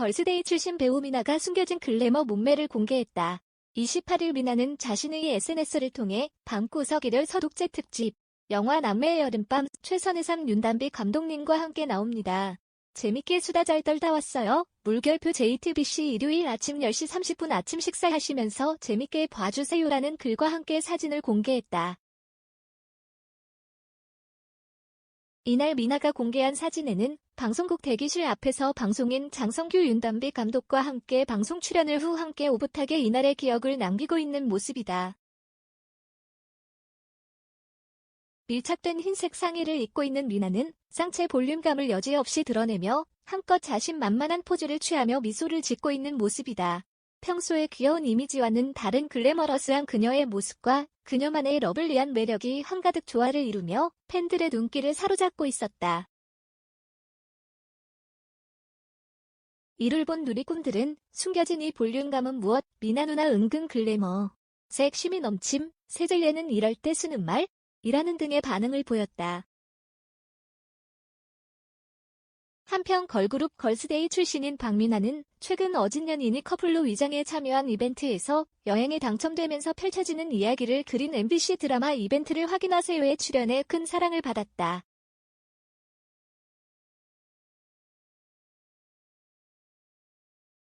걸스데이 출신 배우 미나가 숨겨진 글래머 몸매를 공개했다. 28일 미나는 자신의 SNS를 통해 밤구석 일열 서독제 특집 영화 남매의 여름밤 최선의상 윤담비 감독님과 함께 나옵니다. 재밌게 수다 잘 떨다 왔어요. 물결표 JTBC 일요일 아침 10시 30분 아침 식사하시면서 재밌게 봐주세요라는 글과 함께 사진을 공개했다. 이날 미나가 공개한 사진에는 방송국 대기실 앞에서 방송인 장성규 윤담비 감독과 함께 방송 출연을 후 함께 오붓하게 이날의 기억을 남기고 있는 모습이다. 밀착된 흰색 상의를 입고 있는 미나는 상체 볼륨감을 여지없이 드러내며 한껏 자신만만한 포즈를 취하며 미소를 짓고 있는 모습이다. 평소의 귀여운 이미지와는 다른 글래머러스한 그녀의 모습과 그녀만의 러블리한 매력이 한가득 조화를 이루며 팬들의 눈길을 사로잡고 있었다. 이를 본 누리꾼들은 숨겨진 이 볼륨감은 무엇? 미나 누나 은근 글래머. 섹심이 넘침, 세젤레는 이럴 때 쓰는 말? 이라는 등의 반응을 보였다. 한편 걸그룹 걸스데이 출신인 박민아는 최근 어진년이니 커플로 위장에 참여한 이벤트에서 여행에 당첨되면서 펼쳐지는 이야기를 그린 MBC 드라마 이벤트를 확인하세요에 출연해 큰 사랑을 받았다.